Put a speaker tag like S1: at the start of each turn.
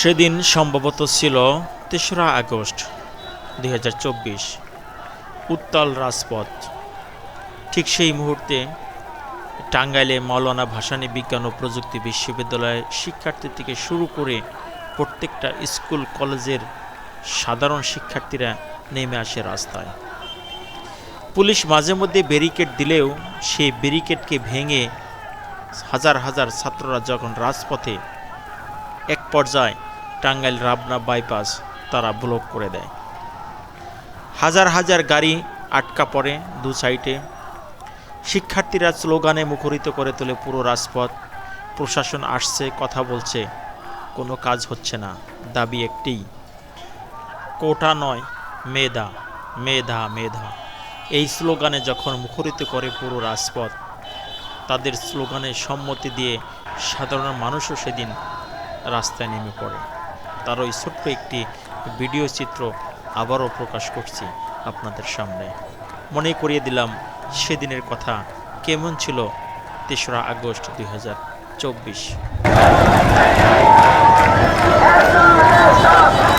S1: সেদিন সম্ভবত ছিল তেসরা আগস্ট দুই উত্তাল রাজপথ ঠিক সেই মুহূর্তে টাঙ্গাইলে মৌলানা ভাসানী বিজ্ঞান ও প্রযুক্তি বিশ্ববিদ্যালয়ের শিক্ষার্থী থেকে শুরু করে প্রত্যেকটা স্কুল কলেজের সাধারণ শিক্ষার্থীরা নেমে আসে রাস্তায় পুলিশ মাঝে মধ্যে ব্যারিকেড দিলেও সেই ব্যারিকেডকে ভেঙে হাজার হাজার ছাত্ররা যখন রাজপথে এক পর্যায়ে টাঙ্গাইল রাবনা বাইপাস তারা ব্লক করে দেয় হাজার হাজার গাড়ি আটকা পড়ে দু সাইডে শিক্ষার্থীরা স্লোগানে মুখরিত করে তোলে পুরো রাজপথ প্রশাসন আসছে কথা বলছে কোনো কাজ হচ্ছে না দাবি একটিই কোটা নয় মেধা মেধা মেধা এই স্লোগানে যখন মুখরিত করে পুরো রাজপথ তাদের স্লোগানে সম্মতি দিয়ে সাধারণ মানুষও সেদিন রাস্তায় নেমে পড়ে তার ওই ছোট্ট একটি ভিডিও চিত্র আবারও প্রকাশ করছি আপনাদের সামনে মনে করিয়ে দিলাম সেদিনের কথা কেমন ছিল তেসরা আগস্ট দুই হাজার চব্বিশ